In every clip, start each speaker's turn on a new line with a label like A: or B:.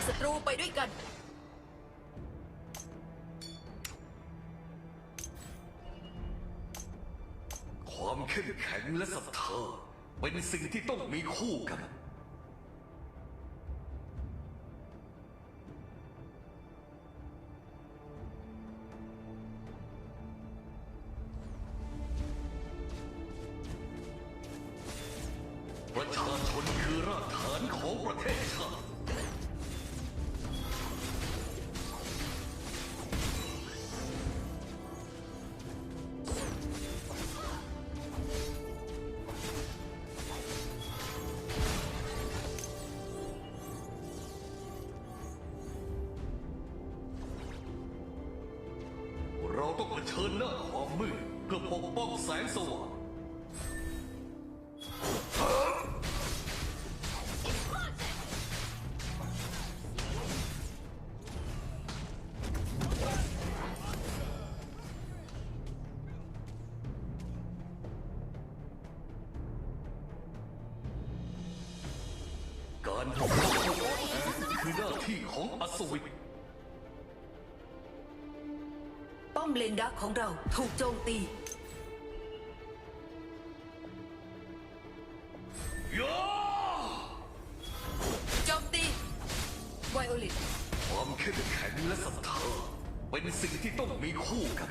A: กับศัตรูไปด้วยกัน
B: ความเข้มแข็งและศรัทธาเป็นสิ่งที่ต้องมีคู่กัน ประชาชนคือรากฐานของประเทศชาติ ต้องเผชิญหน้าความมืดเพื่อปกป้องแสงสว่างการทำให้ผู้อ่อนแอคือหน้าที่ของอัศวิน
A: มเลนดักของเราถูกโจมตี
B: ย
A: โจมตี ไวโอลิน
B: ความเข้มแข็งและศรัทธาเป็นสิ่งที่ต้องมีคู่กัน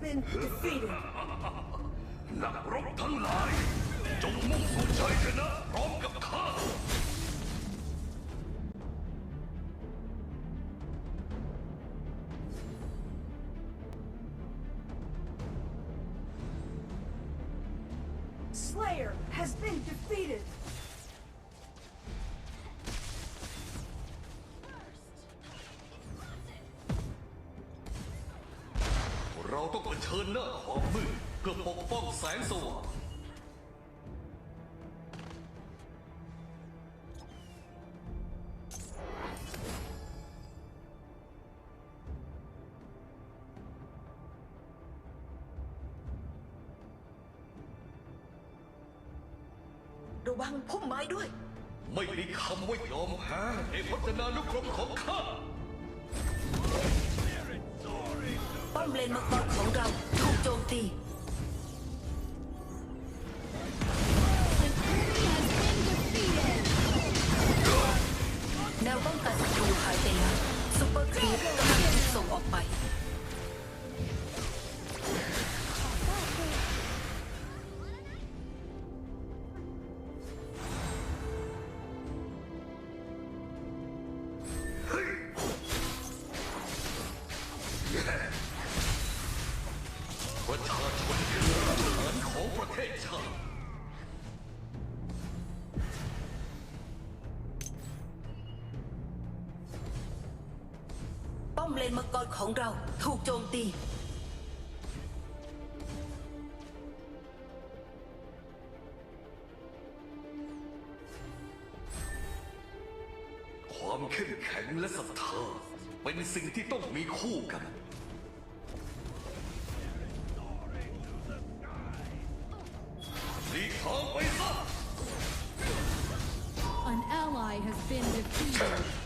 C: been defeated.
B: นักรบทั้งหลาย จงมุ่งสู่ชัยชนะพร้อมกับข้า เราต้องเผชิญหน้าความมืดเพื่อปกป้องแสงสว่าง
A: ระวังพุ่มไม้ด้วย
B: ไม่มีคำว่ายอมแพ้ในพัฒนานุกรมของข้า
A: มเลนมังกรของเราถูกโจมตีแนวป้องกันศัตรูหายไปแล้วซุปเปอร์ครีปกำลังถูกส่งออกไป
B: อ
A: มเลนมังกรของเราถูกโจมตี
B: ความเข้มแข็งและศรัทธาเป็นสิ่งที่ต้องมีคู่กันหลีกทางไปซะ
D: An ally has been defeated.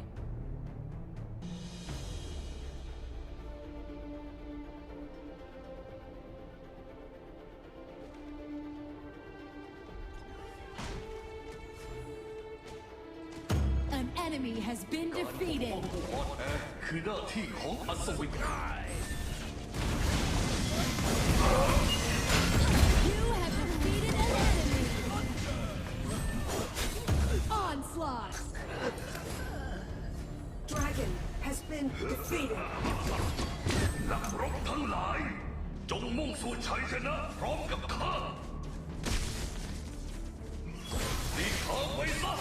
B: อัศวิน
D: You have defeated an enemy. Onslaught.
C: Dragon has been defeated.
B: นักรบทั้งหลาย จงมุ่งสู่ชัยชนะพร้อมกับข้าหลีกทางไปซะ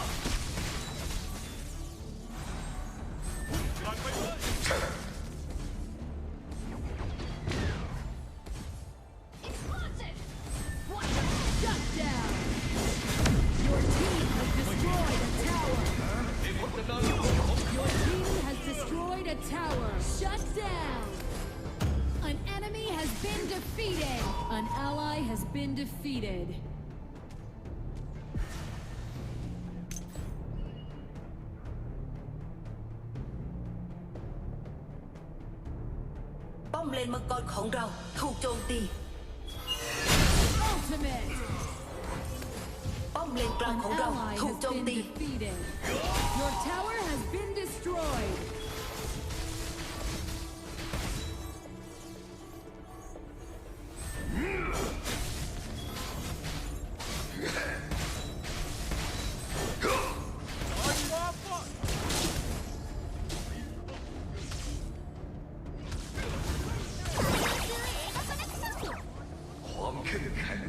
D: tower shut down. An enemy has been defeated. An ally has been defeated.
A: Bom lên mặt con thu trôn ti.
D: Ultimate.
A: Bom
D: lên
A: con khổng rau,
D: thu
A: trôn
D: ti. Your tower has been destroyed.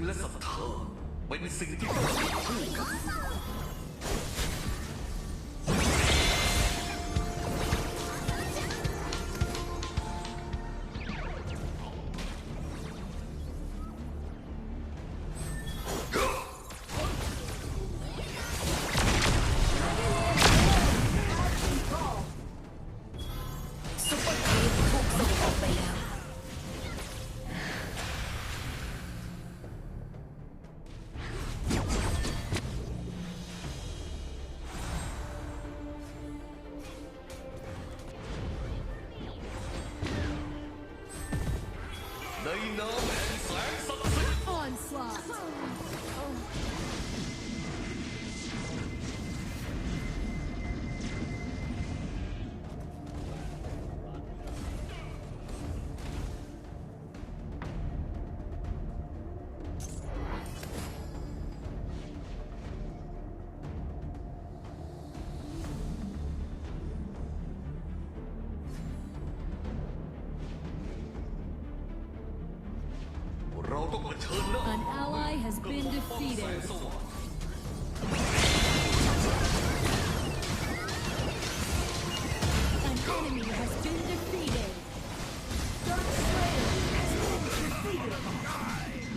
B: และศรัทธาเป็นสิ่งที่ต้องคู่กัน
A: เรา
B: ต้องเผชิญหน้า
D: An ally has
B: กับ
D: been
B: ปกป้องแส
D: defeated.
B: งสว่าง
D: An enemy has been defeated.
C: Dark Slayer has been defeated.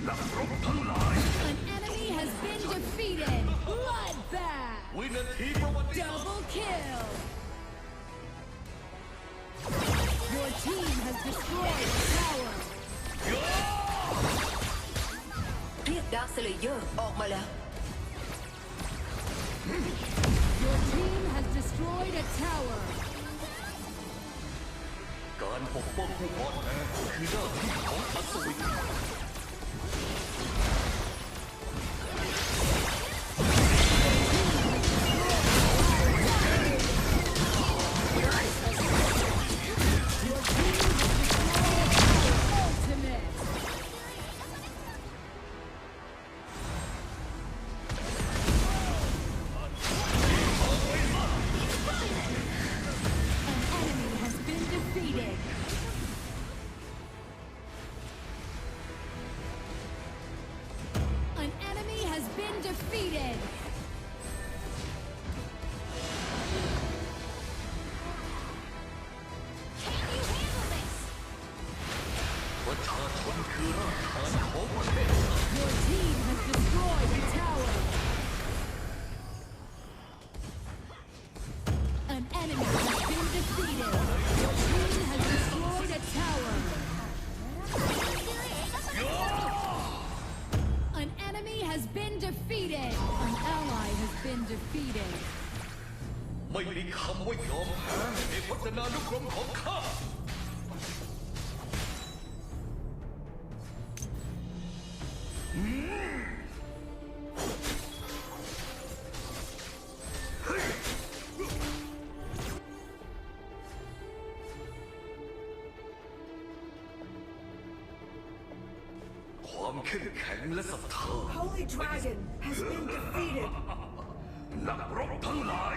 B: นักรบทั้งหลาย
D: An enemy has been defeated. Bloodbath.
B: วินาทีประวัติศาสตร์
D: Double kill. Your team has destroyed
A: ดาร์คสเลเยอร์ออกมาแล้ว
D: Your team has destroyed a tower.
B: การปกป้องผู้อ่อนแอคือหน้าที่ของอัศวิน
D: defeated.
B: ในพจนานุกรมของข้าความเข้มแข็งและศรัทธา
C: Holy Dragon has been defeated.
B: นักรบทั้งหลาย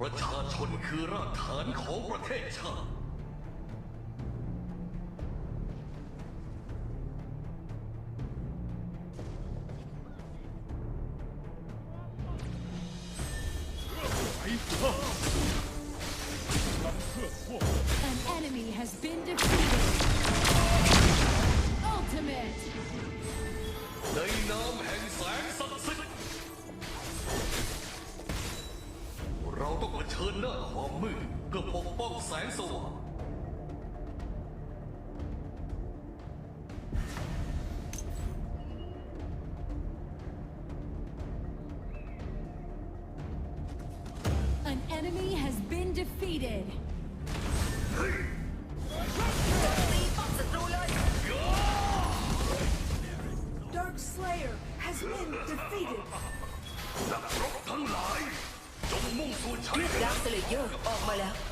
B: ประชาชนคือรากฐานของประเทศชาติ
D: An enemy has been defeated. Ultimate.
B: ในนามแห่งแสง ต้องเผชิญหน้าความมืดเพื่อปกป้องแสงสว่าง
A: Yo, oh,
C: olha.